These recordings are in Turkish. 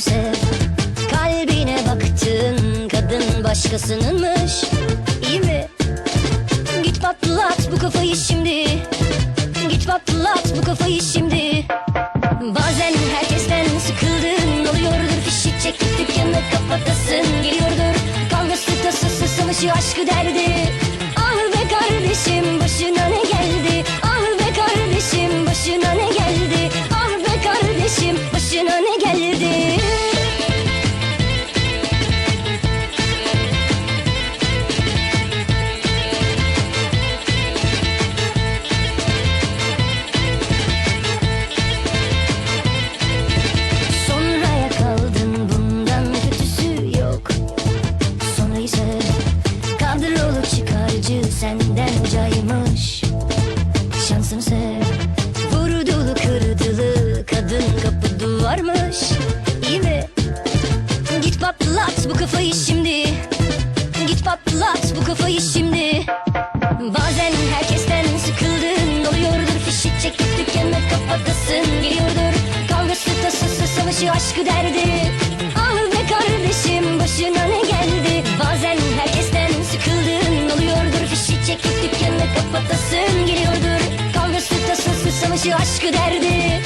Sev Kalbine baktın kadın başkasınınmış İyi mi? Git patlat bu kafayı şimdi. Git patlat bu kafayı şimdi. Bazen herkesten sıkıldın oluyordur Fişi çekip dükkanı kapatasın. Geliyordur Kavgası tasası savaşı aşkı derdi bu kafayı şimdi. Git patlat bu kafayı şimdi. Bazen herkesten sıkıldın oluyordur Fişi çekip dükkanı kapatasın geliyordur Kavgası tasası savaşı aşkı derdi. Ah be kardeşim başına ne geldi? Bazen herkesten sıkıldın oluyordur Fişi çekip dükkanı kapatasın geliyordur Kavgası tasası savaşı aşkı derdi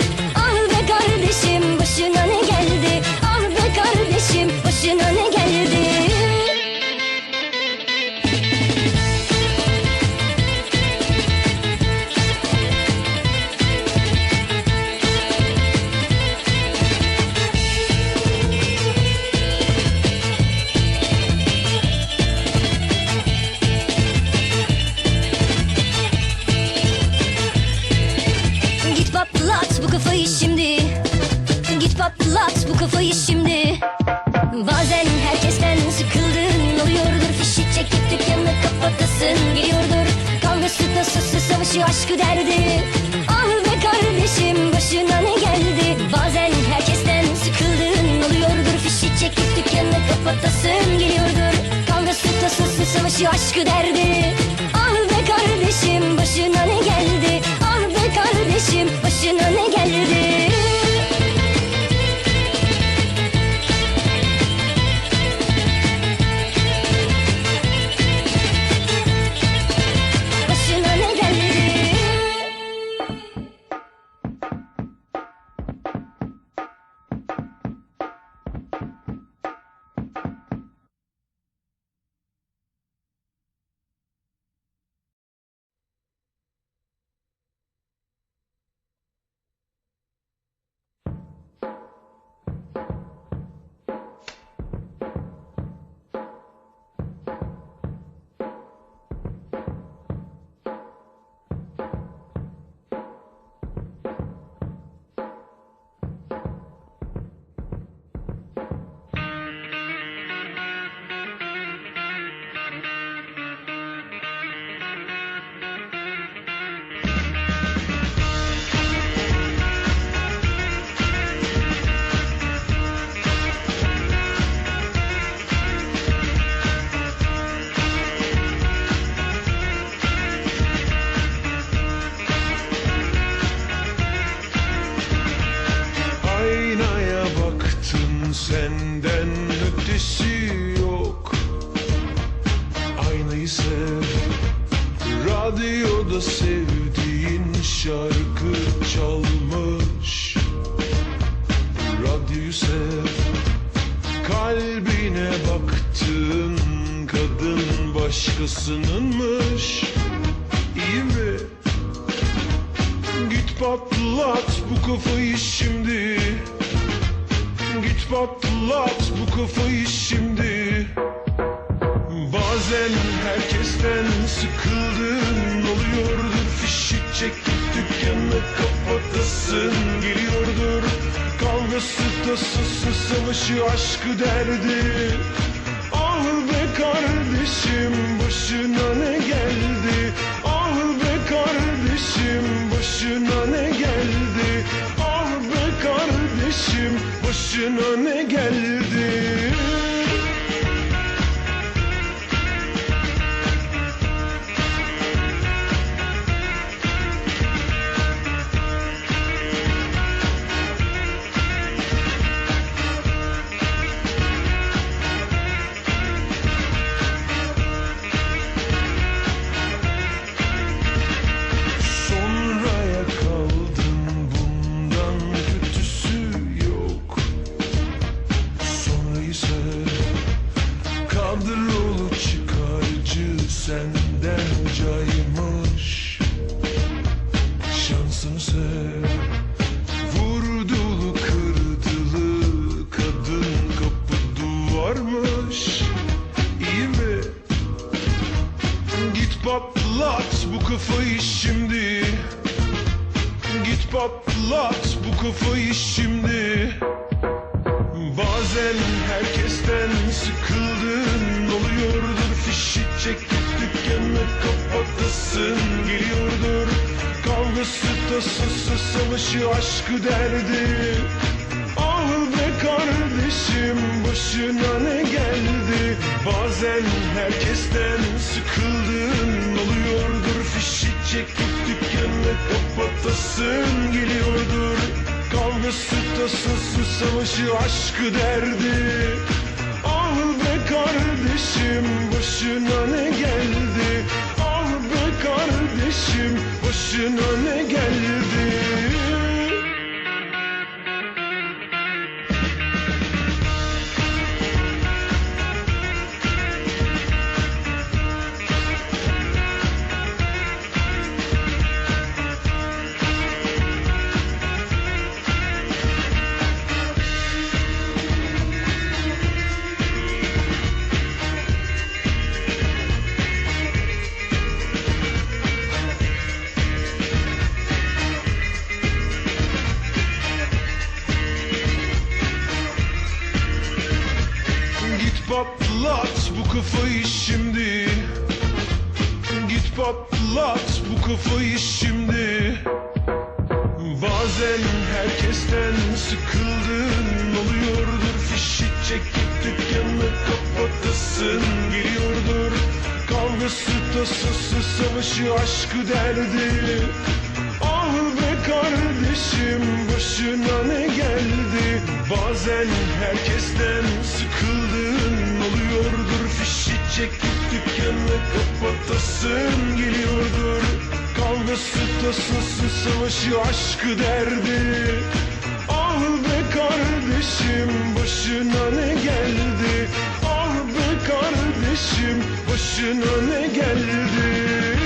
savaşı aşkı derdi Ah be kardeşim başına ne geldi? Bazen herkesten sıkıldın oluyordur. Fişi çekip dükkanı kapatasın geliyordur. Kavgası tasası savaşı aşkı derdi şarkı çalmış. Radyoyu Kalbine baktın kadın başkasınınmış. İyi mi? Git patlat bu kafayı şimdi. Git patlat bu kafayı şimdi. Bazen herkesten sıkıldın oluyordur Fişi çekip dükkanı kapatasın geliyordur. Kavgası tasası savaşı aşkı derdi. Ah be kardeşim başına ne geldi? Ah be kardeşim başına ne geldi? Ah be kardeşim başına ne geldi caymış Şansını sev. Vurdulu kırdılı kadın kapı duvarmış. İyi mi? Git patlat bu kafayı şimdi. Git patlat bu kafayı şimdi. Bazen herkesten sıkıldın oluyordur Fişi çekip dükkanı kapatasın geliyordur. Kavgası tasası savaşı aşkı derdi. Ah be kardeşim başına ne geldi? Bazen herkesten sıkıldın oluyordur. Fişi çekip dükkanı kapatasın geliyordur. Kavgası tasası savaşı aşkı derdi Ah kardeşim başına ne geldi? Ah kardeşim başına ne geldi patlat bu kafayı şimdi. Bazen herkesten sıkıldın oluyordur. Fişi çekip dükkanı kapatasın geliyordur. Kavgası tasası savaşı aşkı derdi. Ah be kardeşim başına ne geldi? Bazen herkesten sıkıldın oluyordur. Fişi çekip dükkanı kapatasın geliyordur. Kavgası tasası savaşı aşkı derdi. Ah be kardeşim başına ne geldi? Ah be kardeşim başına ne geldi